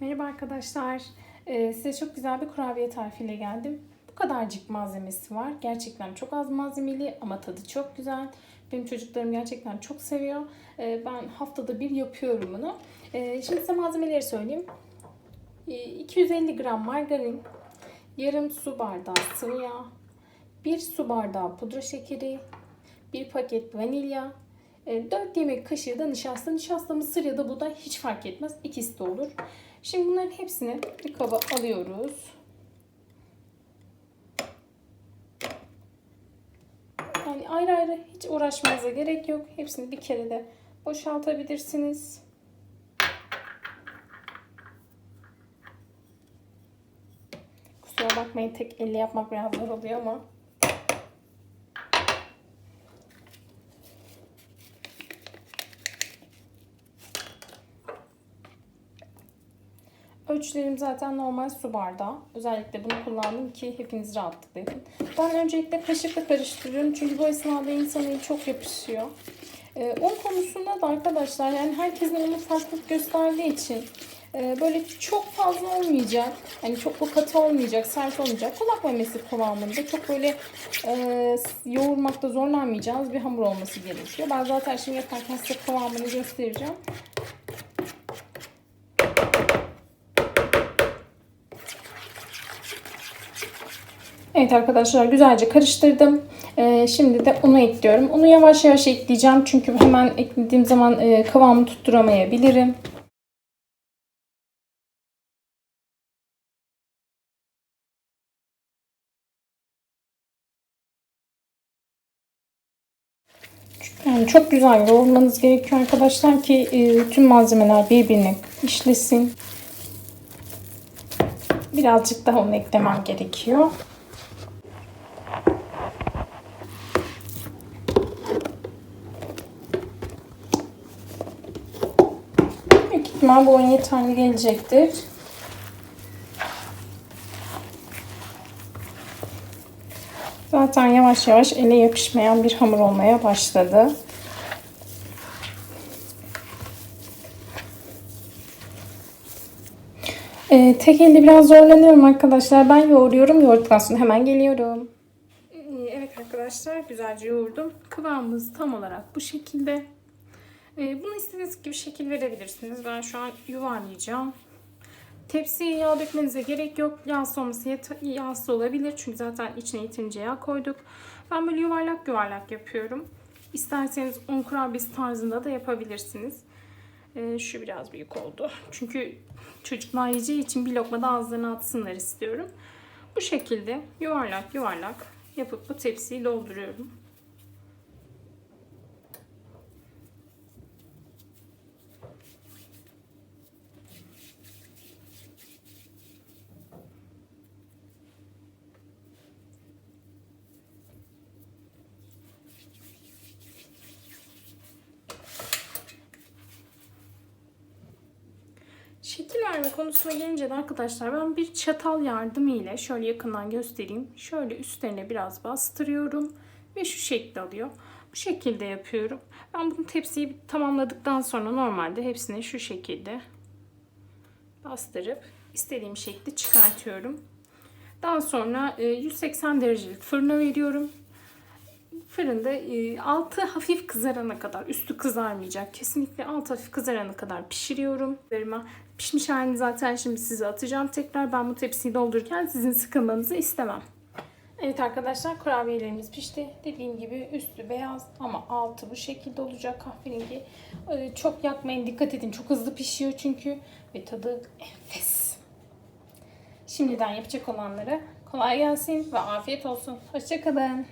Merhaba arkadaşlar. Ee, size çok güzel bir kurabiye tarifiyle geldim. Bu kadarcık malzemesi var. Gerçekten çok az malzemeli ama tadı çok güzel. Benim çocuklarım gerçekten çok seviyor. Ee, ben haftada bir yapıyorum bunu. Ee, şimdi size malzemeleri söyleyeyim. Ee, 250 gram margarin, yarım su bardağı sıvı yağ, 1 su bardağı pudra şekeri, 1 paket vanilya, 4 yemek kaşığı da nişasta. Nişasta mısır ya da buğday hiç fark etmez. İkisi de olur. Şimdi bunların hepsini bir kaba alıyoruz. Yani ayrı ayrı hiç uğraşmanıza gerek yok. Hepsini bir kere de boşaltabilirsiniz. Kusura bakmayın tek elle yapmak biraz zor oluyor ama Ölçülerim zaten normal su bardağı. Özellikle bunu kullandım ki hepiniz rahatlıkla yapın. Ben öncelikle kaşıkla karıştırıyorum. Çünkü bu esnada insana eli çok yapışıyor. Ee, un konusunda da arkadaşlar yani herkesin unu farklılık gösterdiği için e, böyle çok fazla olmayacak. Hani çok bu katı olmayacak, sert olmayacak. Kulak memesi kıvamında çok böyle e, yoğurmakta zorlanmayacağınız bir hamur olması gerekiyor. Ben zaten şimdi yaparken size kıvamını göstereceğim. Evet arkadaşlar güzelce karıştırdım. Ee, şimdi de unu ekliyorum. Unu yavaş yavaş ekleyeceğim. Çünkü hemen eklediğim zaman e, kıvamı tutturamayabilirim. Yani çok güzel yoğurmanız gerekiyor arkadaşlar ki e, tüm malzemeler birbirine işlesin. Birazcık daha un eklemem gerekiyor. İhtimal bu oyun yeterli gelecektir. Zaten yavaş yavaş ele yapışmayan bir hamur olmaya başladı. Ee, tek elde biraz zorlanıyorum arkadaşlar. Ben yoğuruyorum. Yoğurduktan sonra hemen geliyorum. Ee, Evet arkadaşlar güzelce yoğurdum. Kıvamımız tam olarak bu şekilde. Ee, bunu istediğiniz gibi şekil verebilirsiniz. Ben şu an yuvarlayacağım. Tepsiye yağ dökmenize gerek yok. Yağsız olması yağsız olabilir. Çünkü zaten içine yeterince yağ koyduk. Ben böyle yuvarlak yuvarlak yapıyorum. İsterseniz un kurabiyesi tarzında da yapabilirsiniz. Ee, şu biraz büyük oldu. Çünkü çocuklar yiyeceği için bir lokma da ağızlarına atsınlar istiyorum. Bu şekilde yuvarlak yuvarlak yapıp bu tepsiyi dolduruyorum. Şekil verme konusuna gelince de arkadaşlar ben bir çatal yardımı ile şöyle yakından göstereyim. Şöyle üstlerine biraz bastırıyorum ve şu şekli alıyor. Bu şekilde yapıyorum. Ben bunu tepsiyi tamamladıktan sonra normalde hepsini şu şekilde bastırıp istediğim şekli çıkartıyorum. Daha sonra e, 180 derecelik fırına veriyorum. Fırında e, altı hafif kızarana kadar, üstü kızarmayacak. Kesinlikle altı hafif kızarana kadar pişiriyorum. Verime Pişmiş halini zaten şimdi size atacağım. Tekrar ben bu tepsiyi doldururken sizin sıkılmanızı istemem. Evet arkadaşlar kurabiyelerimiz pişti. Dediğim gibi üstü beyaz ama altı bu şekilde olacak kahverengi. Ee, Çok yakmayın dikkat edin. Çok hızlı pişiyor çünkü. Ve tadı enfes. Şimdiden yapacak olanlara kolay gelsin ve afiyet olsun. Hoşçakalın.